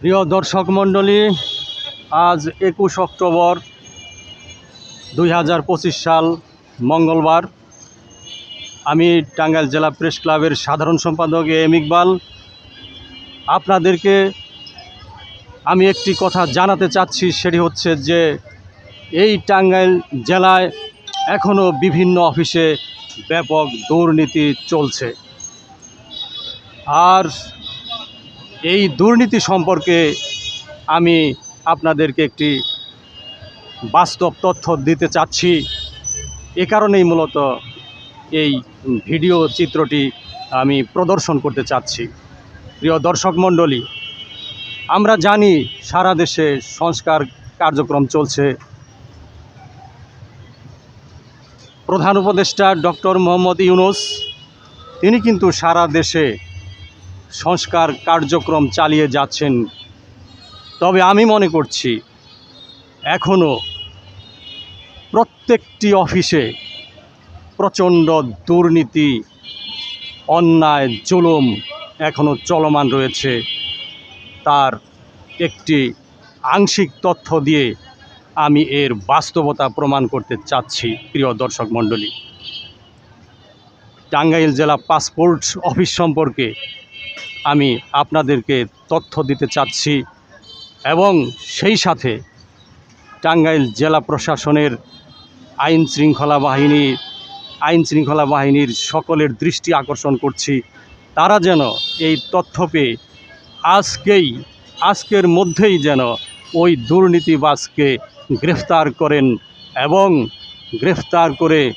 প্রিয় দর্শক মণ্ডলী, আজ একুশ অক্টোবর দুই হাজার পঁচিশ সাল মঙ্গলবার। আমি টাঙ্গাইল জেলা প্রেস ক্লাবের সাধারণ সম্পাদক এম ইকবাল। আপনাদেরকে আমি একটি কথা জানাতে চাচ্ছি, সেটি হচ্ছে যে এই টাঙ্গাইল জেলায় এখনও বিভিন্ন অফিসে ব্যাপক দুর্নীতি চলছে। আর এই দুর্নীতি সম্পর্কে আমি আপনাদেরকে একটি বাস্তব তথ্য দিতে চাচ্ছি। এ কারণেই মূলত এই ভিডিও চিত্রটি আমি প্রদর্শন করতে চাচ্ছি। প্রিয় দর্শক মণ্ডলী, আমরা জানি সারা দেশে সংস্কার কার্যক্রম চলছে। প্রধান উপদেষ্টা ডক্টর মোহাম্মদ ইউনুস, তিনি কিন্তু সারা দেশে সংস্কার কার্যক্রম চালিয়ে যাচ্ছেন। তবে আমি মনে করছি এখনও প্রত্যেকটি অফিসে প্রচণ্ড দুর্নীতি, অন্যায়, জুলুম এখনও চলমান রয়েছে। তার একটি আংশিক তথ্য দিয়ে আমি এর বাস্তবতা প্রমাণ করতে চাচ্ছি, প্রিয় দর্শক মণ্ডলী। টাঙ্গাইল জেলা পাসপোর্ট অফিস সম্পর্কে আমি আপনাদেরকে তথ্য দিতে চাচ্ছি এবং সেই সাথে টাঙ্গাইল জেলা প্রশাসনের আইন শৃঙ্খলা বাহিনী, আইন শৃঙ্খলা বাহিনীর সকলের দৃষ্টি আকর্ষণ করছি। তারা যেন এই তথ্য পেয়ে আজকেই, আজকের মধ্যেই যেন ওই দুর্নীতিবাজকে গ্রেফতার করেন এবং গ্রেফতার করে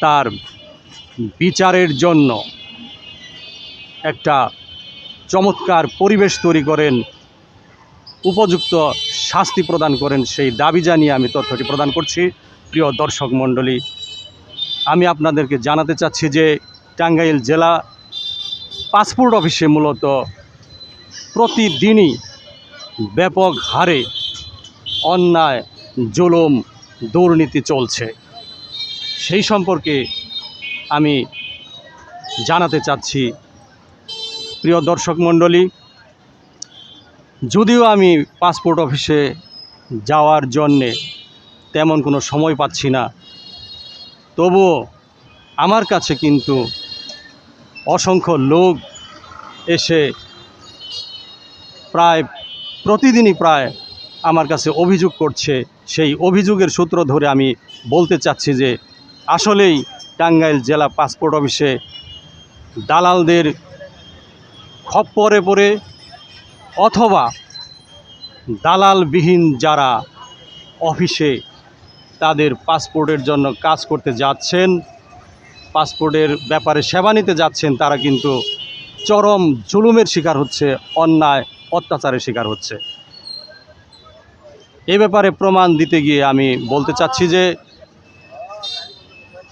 তার বিচারের জন্য একটা চমৎকার পরিবেশ তৈরি করেন, উপযুক্ত শাস্তি প্রদান করেন সেই দাবি জানিয়ে আমি তথ্যটি প্রদান করছি। প্রিয় দর্শক মণ্ডলী, আমি আপনাদেরকে জানাতে চাচ্ছি যে টাঙ্গাইল জেলা পাসপোর্ট অফিসে মূলত প্রতিদিনই ব্যাপক হারে অন্যায়, জুলুম, দুর্নীতি চলছে। সেই সম্পর্কে আমি জানাতে চাচ্ছি প্রিয় দর্শক মণ্ডলী, যদিও আমি পাসপোর্ট অফিসে যাওয়ার জন্যে তেমন কোনো সময় পাচ্ছি না, তবুও আমার কাছে কিন্তু অসংখ্য লোক এসে প্রায়, প্রতিদিনই প্রায় আমার কাছে অভিযোগ করছে। সেই অভিযোগের সূত্র ধরে আমি বলতে চাচ্ছি যে, আসলেই টাঙ্গাইল জেলা পাসপোর্ট অফিসে দালালদের খপ্পরে পড়ে অথবা দালালবিহীন যারা অফিসে তাদের পাসপোর্টের জন্য কাজ করতে যাচ্ছেন, পাসপোর্টের ব্যাপারে সেবা নিতে যাচ্ছেন, তারা কিন্তু চরম জুলুমের শিকার হচ্ছে, অন্যায়, অত্যাচারের শিকার হচ্ছে। এ ব্যাপারে প্রমাণ দিতে গিয়ে আমি বলতে চাচ্ছি যে,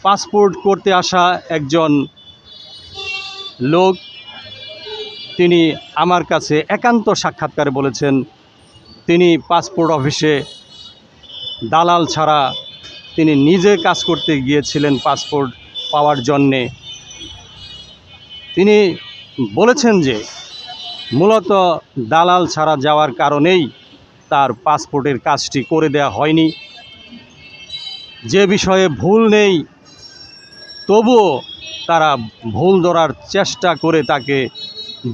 পাসপোর্ট করতে আসা একজন লোক তিনি আমার কাছে একান্ত সাক্ষাৎকারে বলেছেন, তিনি পাসপোর্ট অফিসে দালাল ছাড়া তিনি নিজে কাজ করতে গিয়েছিলেন পাসপোর্ট পাওয়ার জন্যে। তিনি বলেছেন যে, মূলত দালাল ছাড়া যাওয়ার কারণেই তার পাসপোর্টের কাজটি করে দেওয়া হয়নি। যে বিষয়ে ভুল নেই, তবুও তারা ভুল ধরার চেষ্টা করে তাকে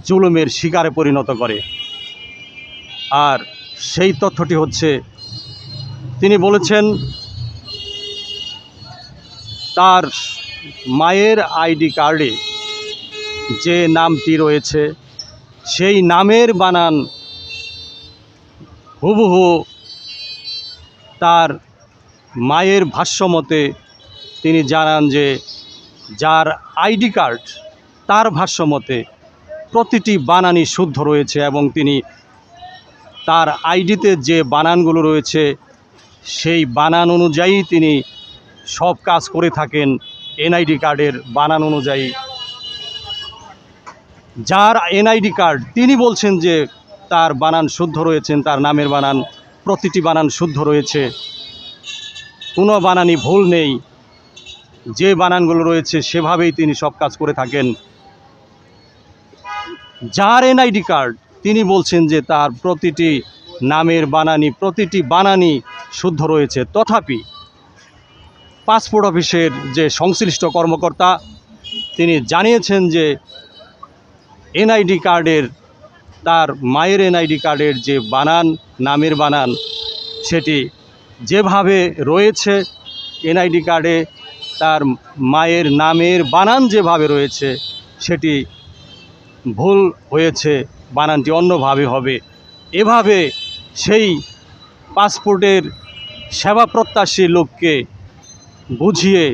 জুলুমের শিকারে পরিণত করে। আর সেই তথ্যটি হচ্ছে, তিনি বলেছেন, তার মায়ের আইডি কার্ডে যে নামটি রয়েছে, সেই নামের বানান হুবহু তার মায়ের ভাষ্যমতে তিনি জানান যে, যার আইডি কার্ড তার ভাষ্যমতে প্রতিটি বানানই শুদ্ধ রয়েছে এবং তিনি তার আইডিতে যে বানানগুলো রয়েছে, সেই বানান অনুযায়ী তিনি সব কাজ করে থাকেন এনআইডি কার্ডের বানান অনুযায়ী। যার এনআইডি কার্ড, তিনি বলছেন যে তার বানান শুদ্ধ রয়েছেন, তার নামের বানান, প্রতিটি বানান শুদ্ধ রয়েছে। কোনো বানানই ভুল নেই। যে বানানগুলো রয়েছে, সেভাবেই তিনি সব কাজ করে থাকেন। যার এনআইডি কার্ড, তিনি বলছেন যে তার প্রতিটি নামের বানানি, প্রতিটি বানানি শুদ্ধ রয়েছে। তথাপি পাসপোর্ট অফিসের যে সংশ্লিষ্ট কর্মকর্তা, তিনি জানিয়েছেন যে এনআইডি কার্ডের, তার মায়ের এনআইডি কার্ডের যে বানান, নামের বানান, সেটি যেভাবে রয়েছে, এনআইডি কার্ডে তার মায়ের নামের বানান যেভাবে রয়েছে, সেটি ভুল হয়েছে, বানানটি অন্যভাবে হবে। এভাবে সেই পাসপোর্টের সেবা প্রত্যাশী লোককে বুঝিয়ে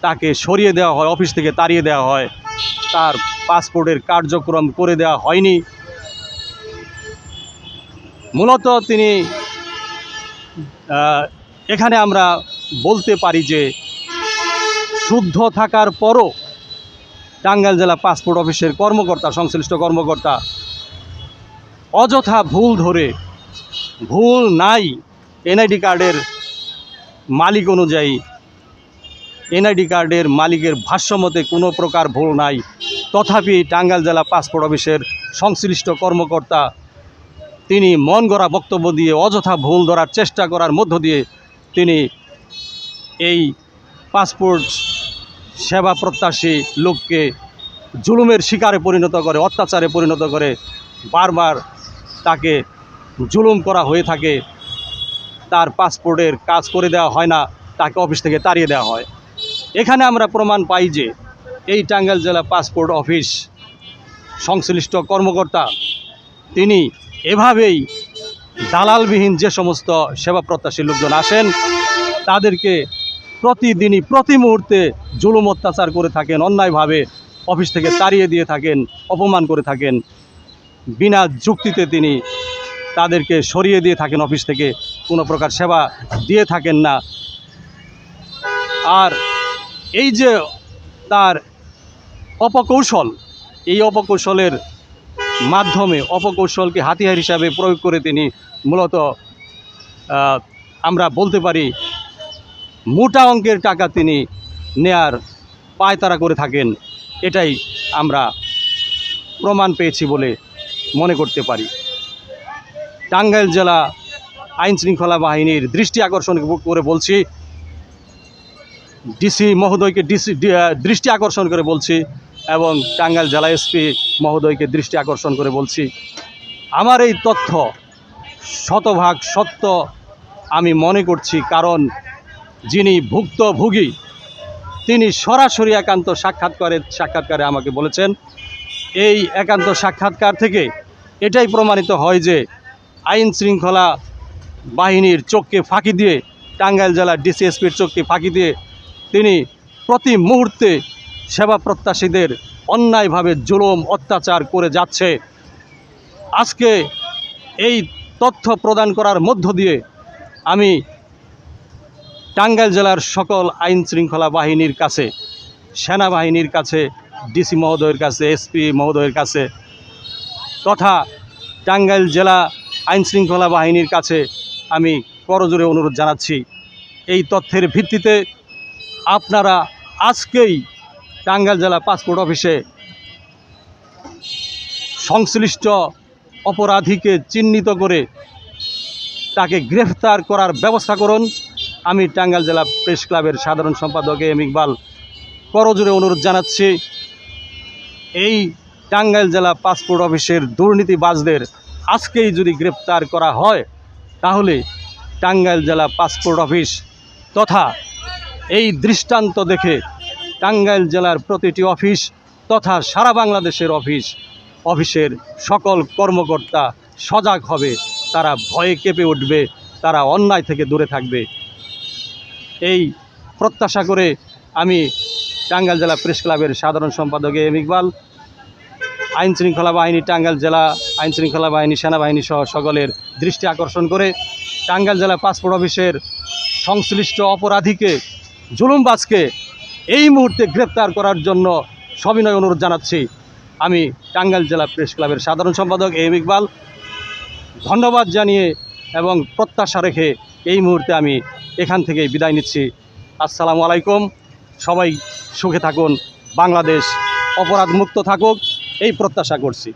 তাকে সরিয়ে দেওয়া হয়, অফিস থেকে তাড়িয়ে দেওয়া হয়। তার পাসপোর্টের কার্যক্রম করে দেওয়া হয়নি। মূলত তিনি এখানে আমরা বলতে পারি যে, শুদ্ধ থাকার পরও টাঙ্গাইল জেলা পাসপোর্ট অফিসের কর্মকর্তা, সংশ্লিষ্ট কর্মকর্তা, অযথা ভুল ধরে, ভুল নাই এনআইডি কার্ডের মালিক অনুযায়ী, এনআইডি কার্ডের মালিকের ভাষ্যমতে কোনো প্রকার ভুল নাই। তথাপি টাঙ্গাইল জেলা পাসপোর্ট অফিসের সংশ্লিষ্ট কর্মকর্তা, তিনি মন গড়া বক্তব্য দিয়ে অযথা ভুল ধরার চেষ্টা করার মধ্য দিয়ে তিনি এই পাসপোর্ট সেবা প্রত্যাশী লোককে জুলুমের শিকারে পরিণত করে, অত্যাচারে পরিণত করে বারবার তাকে জুলুম করা হয়ে থাকে। তার পাসপোর্টের কাজ করে দেওয়া হয় না, তাকে অফিস থেকে তাড়িয়ে দেওয়া হয়। এখানে আমরা প্রমাণ পাই যে এই টাঙ্গাইল জেলা পাসপোর্ট অফিস সংশ্লিষ্ট কর্মকর্তা, তিনি এভাবেই দালালবিহীন যে সমস্ত সেবা প্রত্যাশী লোকজন আসেন, তাদেরকে প্রতিদিনই, প্রতি মুহূর্তে জুলুম অত্যাচার করে থাকেন, অন্যায়ভাবে অফিস থেকে তাড়িয়ে দিয়ে থাকেন, অপমান করে থাকেন। বিনা যুক্তিতে তিনি তাদেরকে সরিয়ে দিয়ে থাকেন অফিস থেকে। কোনো প্রকার সেবা দিয়ে থাকেন না। আর এই যে তার অপকৌশল, এই অপকৌশলের মাধ্যমে অপকৌশলকে হাতিয়ার হিসাবে প্রয়োগ করে তিনি মূলত আমরা বলতে পারি মোটা অঙ্কের টাকা তিনি নেয়ার পায়তারা করে থাকেন, এটাই আমরা প্রমাণ পেয়েছি বলে মনে করতে পারি। টাঙ্গাইল জেলা আইন শৃঙ্খলা বাহিনীর দৃষ্টি আকর্ষণ করে বলছি ডিসি মহোদয়কে ডিসি দৃষ্টি আকর্ষণ করে বলছি এবং টাঙ্গাইল জেলা এসপি মহোদয়কে দৃষ্টি আকর্ষণ করে বলছি। আমার এই তথ্য শতভাগ সত্য আমি মনে করছি, কারণ যিনি ভুক্তভোগী, তিনি সরাসরি একান্ত সাক্ষাৎকারে সাক্ষাৎকারে আমাকে বলেছেন, এই একান্ত সাক্ষাৎকার থেকে এটাই প্রমাণিত হয় যে আইন শৃঙ্খলা বাহিনীর চোখকে ফাঁকি দিয়ে, টাঙ্গাইল জেলার ডিসিএসপির চোখকে ফাঁকি দিয়ে তিনি প্রতি মুহূর্তে সেবা প্রত্যাশীদের অন্যায়ভাবে জুলুম, অত্যাচার করে যাচ্ছে। আজকে এই তথ্য প্রদান করার মধ্য দিয়ে আমি টাঙ্গাইল জেলার সকল আইন শৃঙ্খলা বাহিনীর কাছে, সেনাবাহিনীর কাছে, ডিসি মহোদয়ের কাছে, এসপি মহোদয়ের কাছে তথা টাঙ্গাইল জেলা আইন শৃঙ্খলা বাহিনীর কাছে আমি করজোরে অনুরোধ জানাচ্ছি। এই তথ্যের ভিত্তিতে আপনারা আজকেই টাঙ্গাইল জেলা পাসপোর্ট অফিসে সংশ্লিষ্ট অপরাধীকে চিহ্নিত করে তাকে গ্রেফতার করার ব্যবস্থা করুন। আমি টাঙ্গাইল জেলা প্রেস ক্লাবের সাধারণ সম্পাদক এম ইকবাল করজোরে অনুরোধ জানাচ্ছি, এই টাঙ্গাইল জেলা পাসপোর্ট অফিসের দুর্নীতিবাজদের আজকেই যদি গ্রেপ্তার করা হয়, তাহলে টাঙ্গাইল জেলা পাসপোর্ট অফিস তথা এই দৃষ্টান্ত দেখে টাঙ্গাইল জেলার প্রতিটি অফিস তথা সারা বাংলাদেশের অফিস, অফিসের সকল কর্মকর্তা সজাগ হবে, তারা ভয়ে কেঁপে উঠবে, তারা অন্যায় থেকে দূরে থাকবে। এই প্রত্যাশা করে আমি টাঙ্গাইল জেলা প্রেস ক্লাবের সাধারণ সম্পাদক এম ইকবাল, আইন শৃঙ্খলা বাহিনী টাঙ্গাইল জেলা আইন শৃঙ্খলা বাহিনী, সেনাবাহিনী সহ সকলের দৃষ্টি আকর্ষণ করে টাঙ্গাইল জেলা পাসপোর্ট অফিসের সংশ্লিষ্ট অপরাধীকে, জুলুমবাজকে এই মুহূর্তে গ্রেপ্তার করার জন্য সবিনয় অনুরোধ জানাচ্ছি। আমি টাঙ্গাইল জেলা প্রেস ক্লাবের সাধারণ সম্পাদক এম ইকবাল, ধন্যবাদ জানিয়ে এবং প্রত্যাশা রেখে এই মুহূর্তে আমি এখান থেকে বিদায় নিচ্ছি। আসসালামু আলাইকুম। সবাই সুখে থাকুন। বাংলাদেশ অপরাধ মুক্ত থাকুক, এই প্রত্যাশা করছি।